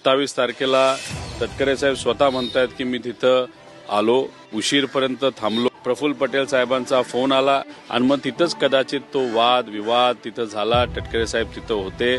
सत्तावीस तारखेला तटकरे साहेब स्वतः म्हणतायत की मी तिथं आलो उशीरपर्यंत थांबलो. प्रफुल्ल पटेल साहेबांचा फोन आला आणि मग तिथंच कदाचित तो वाद विवाद तिथं झाला टटकरे साहेब तिथं होते.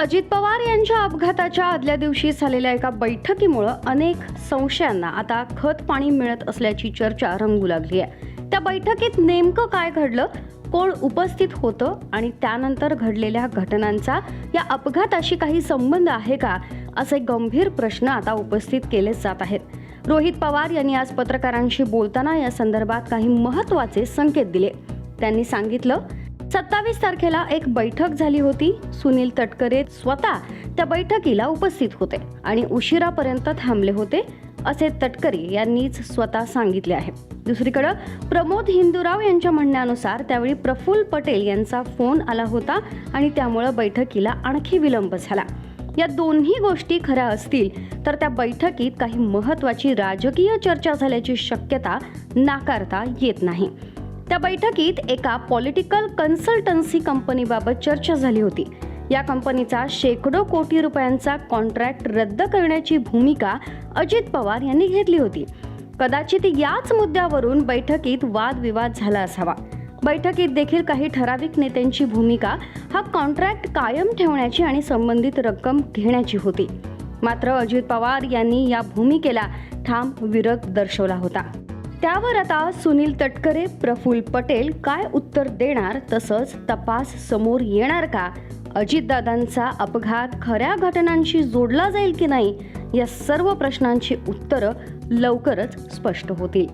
अजित पवार यांच्या अपघाताच्या आदल्या दिवशी झालेल्या एका बैठकीमुळं अनेक संशयांना आता खत पाणी मिळत असल्याची चर्चा रंगू लागली आहे. त्या बैठकीत नेमकं काय घडलं? कोण उपस्थित होतं आणि त्यानंतर घडलेल्या घटनांचा या अपघाताशी काही संबंध आहे का असे गंभीर प्रश्न आता उपस्थित केले जात आहेत. रोहित पवार यांनी आज पत्रकारांशी बोलताना या संदर्भात काही महत्त्वाचे संकेत दिले. त्यांनी सांगितलं सत्तावीस तारखेला एक बैठक झाली होती. सुनील तटकरे स्वतः त्या बैठकीला उपस्थित होते आणि उशिरापर्यंत थांबले होते असे तटकरे यांनीच स्वतः सांगितले आहे. दुसरीकडं प्रमोद हिंदूराव यांच्या म्हणण्यानुसार त्यावेळी प्रफुल्ल पटेल यांचा फोन आला होता आणि त्यामुळं बैठकीला आणखी विलंब झाला. या दोन्ही गोष्टी खऱ्या असतील तर त्या बैठकीत काही महत्त्वाची राजकीय चर्चा झाल्याची शक्यता नाकारता येत नाही. त्या बैठकीत एका पॉलिटिकल कन्सल्टन्सी कंपनीबाबत चर्चा झाली होती. या कंपनीचा शेकडो कोटी रुपयांचा कॉन्ट्रॅक्ट रद्द करण्याची भूमिका अजित पवार यांनी घेतली होती. कदाचित याच मुद्द्यावरून बैठकीत वादविवाद झाला असावा. बैठकीत देखील काही ठराविक नेत्यांची भूमिका हा कॉन्ट्रॅक्ट कायम ठेवण्याची आणि संबंधित रक्कम घेण्याची होती. मात्र अजित पवार यांनी या भूमिकेला ठाम विरोध दर्शवला होता. त्यावर आता सुनील तटकरे प्रफुल्ल पटेल काय उत्तर देणार तसंच तपास समोर येणार का? अजितदादांचा अपघात खऱ्या घटनांशी जोडला जाईल की नाही या सर्व प्रश्नांची उत्तरं लवकरच स्पष्ट होतील.